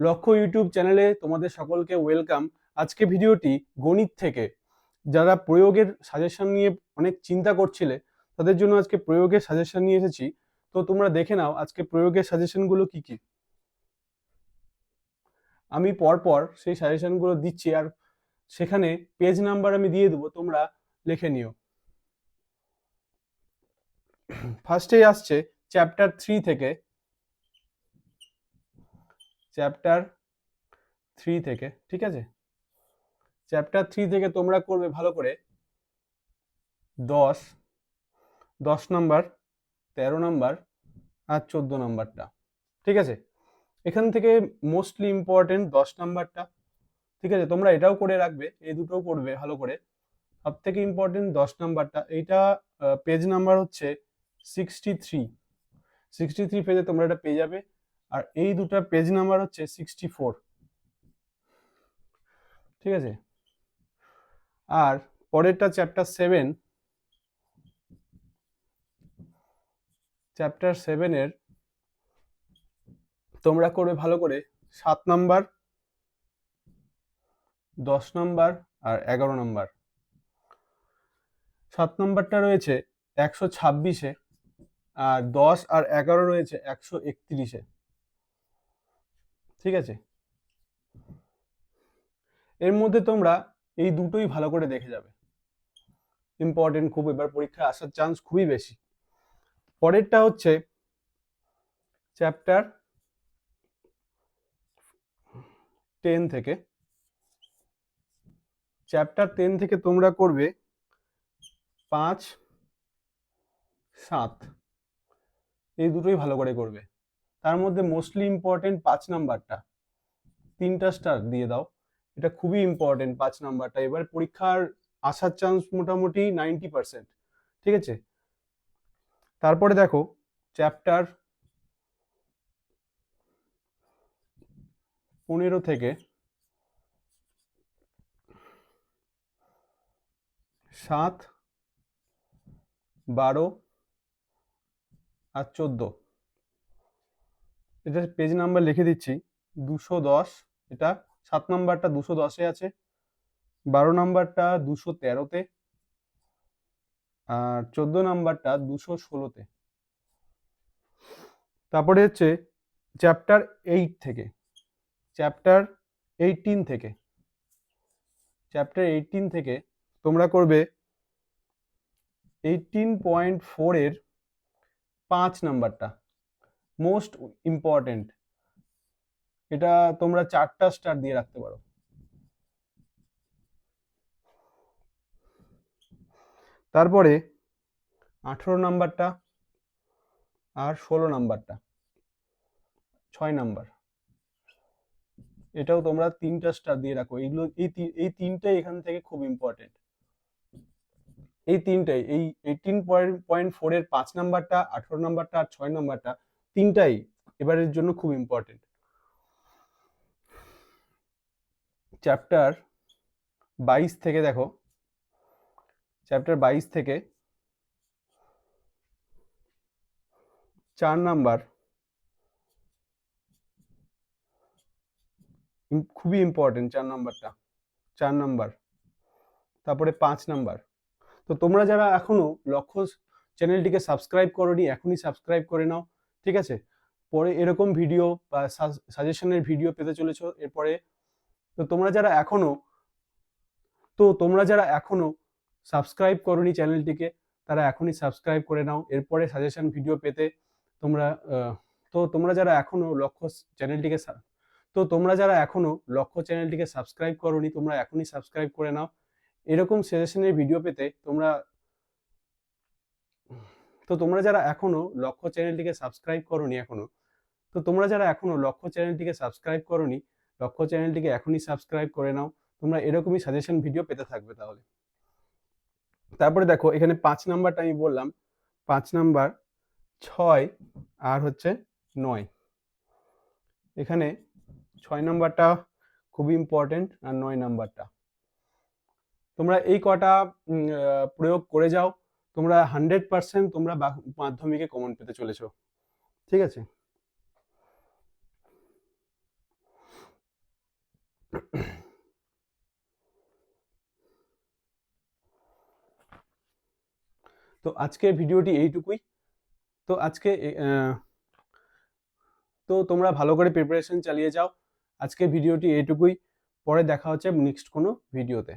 লক্ষ্য ইউটিউব চ্যানেলে তোমাদের সকলকে ওয়েলকাম। আজকে ভিডিওটি গণিত থেকে। যারা প্রয়োগের সাজেশন নিয়ে অনেক চিন্তা করছিলে, তাদের জন্য আজকে প্রয়োগের সাজেশন নিয়ে এসেছি। তো তোমরা দেখে নাও, আজকে প্রয়োগের সাজেশনগুলো কি কি? আমি পরপর সেই সাজেশনগুলো দিচ্ছি আর সেখানে পেজ নাম্বার আমি দিয়ে দেবো, তোমরা লিখে নিও। ফার্স্টেই আসছে চ্যাপ্টার থ্রি থেকে চ্যাপ্টার থ্রি থেকে, ঠিক আছে? চ্যাপ্টার থ্রি থেকে তোমরা করবে ভালো করে দশ দশ নাম্বার, তেরো নাম্বার আর চোদ্দ নাম্বারটা, ঠিক আছে? এখান থেকে মোস্টলি ইম্পর্টেন্ট দশ নাম্বারটা, ঠিক আছে? তোমরা এটাও করে রাখবে, এই দুটোও করবে ভালো করে। সব থেকে ইম্পর্টেন্ট দশ নাম্বারটা, এইটা পেজ নাম্বার হচ্ছে সিক্সটি থ্রি সিক্সটি থ্রি পেজে তোমরা এটা পেয়ে যাবে। আর এই দুটা পেজ নাম্বার হচ্ছে সিক্সটি ফোর ঠিক আছে? আর পরেরটা চ্যাপ্টার সেভেন চ্যাপ্টার সেভেনের তোমরা করবে ভালো করে সাত নাম্বার দশ নাম্বার আর এগারো নাম্বার সাত নাম্বারটা রয়েছে একশো ছাব্বিশে আর দশ আর এগারো রয়েছে একশো একত্রিশে। ঠিক আছে? এর মধ্যে তোমরা এই দুটোই ভালো করে দেখে যাবে। ইম্পর্টেন্ট খুব, এবার পরীক্ষায় আসার চান্স খুবই বেশি। পরেরটা হচ্ছে চ্যাপ্টার টেন থেকে। চ্যাপ্টার টেন থেকে তোমরা করবে পাঁচ, সাত। এই দুটোই ভালো করে করবে। তার মধ্যে মোস্টলি ইম্পর্টেন্ট পাঁচ নাম্বারটা। তিনটা স্টার দিয়ে দাও। এটা খুবই ইম্পর্টেন্ট পাঁচ নাম্বারটা। এবার পরীক্ষার আসার চান্স মোটামুটি নাইনটি পার্সেন্ট ঠিক আছে? তারপরে দেখো চ্যাপ্টার পনেরো থেকে সাত, বারো আর চোদ্দ। এটা পেজ নাম্বার লিখে দিচ্ছি। দুশো দশ, এটা সাত নাম্বারটা দুশো দশে আছে, বারো নাম্বারটা দুশো তেরোতে, আর চোদ্দ নাম্বারটা দুশো ষোলোতে। তারপরে হচ্ছে চ্যাপ্টার এইট থেকে চ্যাপ্টার এইটিন থেকে। চ্যাপ্টার এইটিন থেকে তোমরা করবে এইটিন পয়েন্ট ফোরের পাঁচ নাম্বারটা। মোস্ট ইম্পর্টেন্ট এটা তোমরা চারটা স্টার দিয়ে রাখতে পারো। তারপরে আঠেরো নাম্বারটা আর ষোলো নাম্বারটা, ছয় নাম্বার। এটাও তোমরা তিনটা স্টার দিয়ে রাখো। এইগুলো, এই এই তিনটাই এখান থেকে খুব ইম্পর্টেন্ট এই তিনটাই, এই এইটিন পয়েন্ট পয়েন্ট ফোরের পাঁচ নাম্বারটা, আঠেরো নাম্বারটা আর ছয় নাম্বারটা তিনটাই এবারের জন্য খুব ইম্পর্টেন্ট চ্যাপ্টার বাইশ থেকে দেখো চ্যাপ্টার বাইশ থেকে চার নাম্বার খুবই ইম্পর্টেন্ট চার নাম্বারটা, চার নাম্বার, তারপরে পাঁচ নাম্বার। তো তোমরা যারা এখনও লক্ষ্য চ্যানেলটিকে সাবস্ক্রাইব করোনি, এখনই সাবস্ক্রাইব করে নাও। ঠিক আছে? পরে এরকম ভিডিও বা সাজেশনের ভিডিও পেতে চলেছ, এরপরে তো তোমরা যারা এখনও, তো তোমরা যারা এখনও সাবস্ক্রাইব করোনি চ্যানেলটিকে তারা এখনই সাবস্ক্রাইব করে নাও। এরপরে সাজেশন ভিডিও পেতে তোমরা তো তোমরা যারা এখনও লক্ষ্য চ্যানেলটিকে তো তোমরা যারা এখনও লক্ষ্য চ্যানেলটিকে সাবস্ক্রাইব করোনি, তোমরা এখনই সাবস্ক্রাইব করে নাও। এরকম সাজেশনের ভিডিও পেতে তোমরা তো তোমরা যারা এখনও লক্ষ্য চ্যানেলটিকে সাবস্ক্রাইব করোনি এখনও, তো তোমরা যারা এখনও লক্ষ্য চ্যানেলটিকে সাবস্ক্রাইব করোনি, লক্ষ্য চ্যানেলটিকে এখনই সাবস্ক্রাইব করে নাও। তোমরা এরকমই সাজেশন ভিডিও পেতে থাকবে তাহলে। তারপরে দেখো, এখানে পাঁচ নাম্বারটা আমি বললাম। পাঁচ নাম্বার ছয় আর হচ্ছে নয়। এখানে ছয় নাম্বারটা খুবই ইম্পর্টেন্ট আর নয় নাম্বারটা। তোমরা এই কটা প্রয়োগ করে যাও। তোমরা হান্ড্রেড পার্সেন্ট তোমরা মাধ্যমিকে কমন পেতে চলেছ। ঠিক আছে? তো আজকের ভিডিওটি এইটুকুই। তো আজকে তো তোমরা ভালো করে প্রিপারেশন চালিয়ে যাও। আজকে ভিডিওটি এইটুকুই। পরে দেখা হচ্ছে নেক্সট কোনো ভিডিওতে।